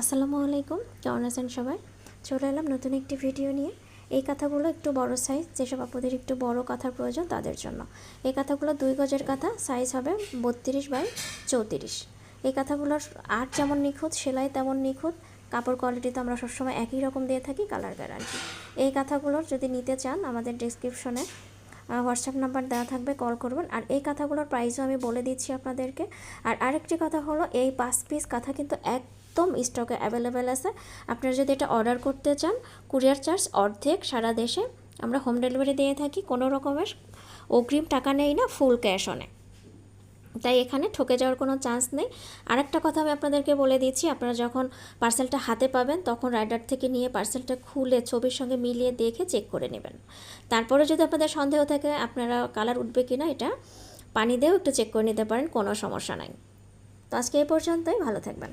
আসসালামু আলাইকুম, কেমন আছেন সবাই? চলে এলাম নতুন একটি ভিডিও নিয়ে। এই কাঁথাগুলো একটু বড় সাইজ যেসব আপনাদের একটু বড় কাঁথার প্রয়োজন তাদের জন্য। এই কাঁথাগুলো দুই গজের কাঁথা সাইজ হবে বত্রিশ বাই চৌত্রিশ। এই কাঁথাগুলোর আর্ট যেমন নিখুঁত, সেলাই তেমন নিখুঁত। কাপড় কোয়ালিটি তো আমরা সবসময় একই রকম দিয়ে থাকি কালার গ্যারান্টি এই কাঁথাগুলোর যদি নিতে চান, আমাদের ডিসক্রিপশনে হোয়াটসঅ্যাপ নাম্বার দেওয়া থাকবে কল করবেন। আর এই কথাগুলোর প্রাইসও আমি বলে দিচ্ছি আপনাদেরকে। আর আরেকটি কথা হলো, এই পাঁচ পিস কথা কিন্তু একদম স্টকে অ্যাভেলেবেল আছে। আপনারা যদি এটা অর্ডার করতে চান কুরিয়ার চার্জ অর্ধেক সারা দেশে আমরা হোম ডেলিভারি দিয়ে থাকি, কোনো রকমের অগ্রিম টাকা নেই না ফুল ক্যাশ অনে তাই এখানে ঠকে যাওয়ার কোনো চান্স নেই। আরেকটা কথা আমি আপনাদেরকে বলে দিচ্ছি, আপনারা যখন পার্সেলটা হাতে পাবেন, তখন রাইডার থেকে নিয়ে পার্সেলটা খুলে ছবির সঙ্গে মিলিয়ে দেখে চেক করে নেবেন। তারপরে যদি আপনাদের সন্দেহ থাকে, আপনারা কালার উঠবে কি না এটা পানি দিয়েও একটু চেক করে নিতে পারেন, কোনো সমস্যা নাই। তো আজকে এই পর্যন্তই, ভালো থাকবেন।